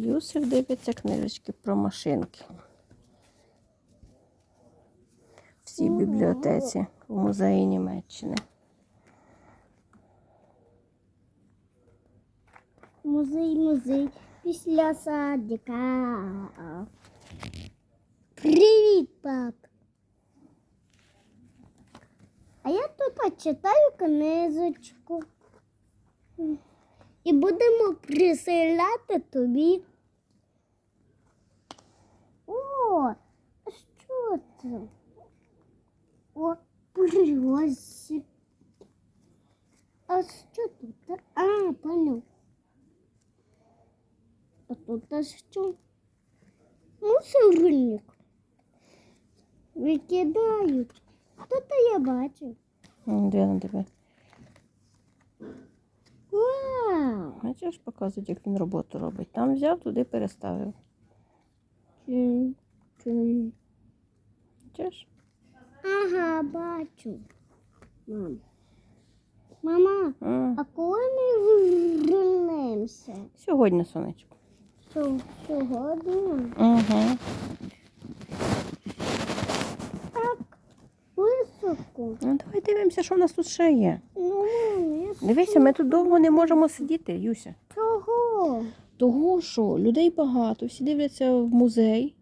Юсиф дивиться книжечки про машинки. В бібліотеці в музеї Німеччини. Музей, музей після садика. Привіт, пап. А я тут читаю книжечку. І будемо приселяти тобі. О, що це? О, просі. А що тут? А, понял. А тут а що? Мусорник. Викидають. Тут я бачу. Де на тебе? Вау! Бачиш, показують, як він роботу робить. Там взяв, туди переставив. Бачиш? Ага, бачу. Мам. Мама, М, а коли ми вернемося? Сьогодні сонечко. Сьогодні? Угу. Так, високо. Ну, давай дивимося, що в нас тут ще є. Ну, Дивися, ми тут довго не можемо сидіти, Юся. Чого? Того що людей багато, всі дивляться в музей.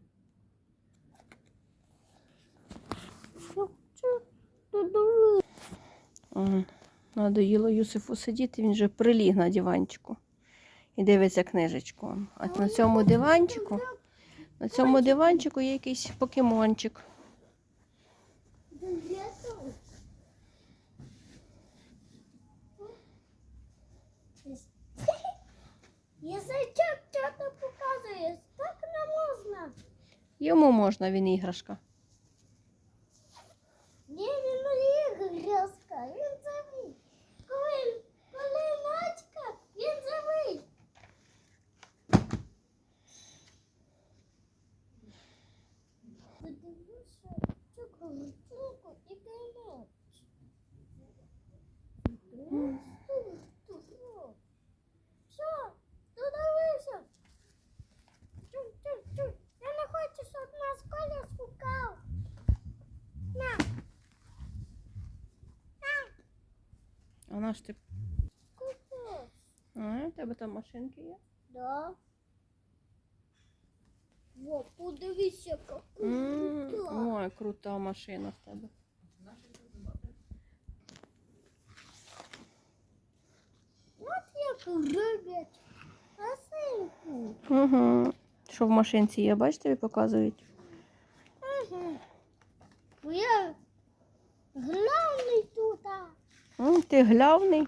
Що, що? Ага. Надоїло Юсифу сидіти, він вже приліг на диванчику і дивиться книжечку. А на цьому диванчику, на цьому диванчику є якийсь покемончик. Язичок що-то показує, так не можна. Йому можна, він іграшка. Ні, він не іграшка, він живий. Коли, коли ночка, він живий. Подивися, чуку, чуку і кайнець. Що? Додивися. Чук, чук, чук. Я не хочу, щоб нас Коля шукав. На. А наш ти. А, у тебе там машинки є? Да. Во, подивися, яка крута. Ой, крута машина в тебе. От як роблять. Красивку. Угу. Що в машинці є, бачиш, тобі показують? Бо я главний тут. Ти глявний.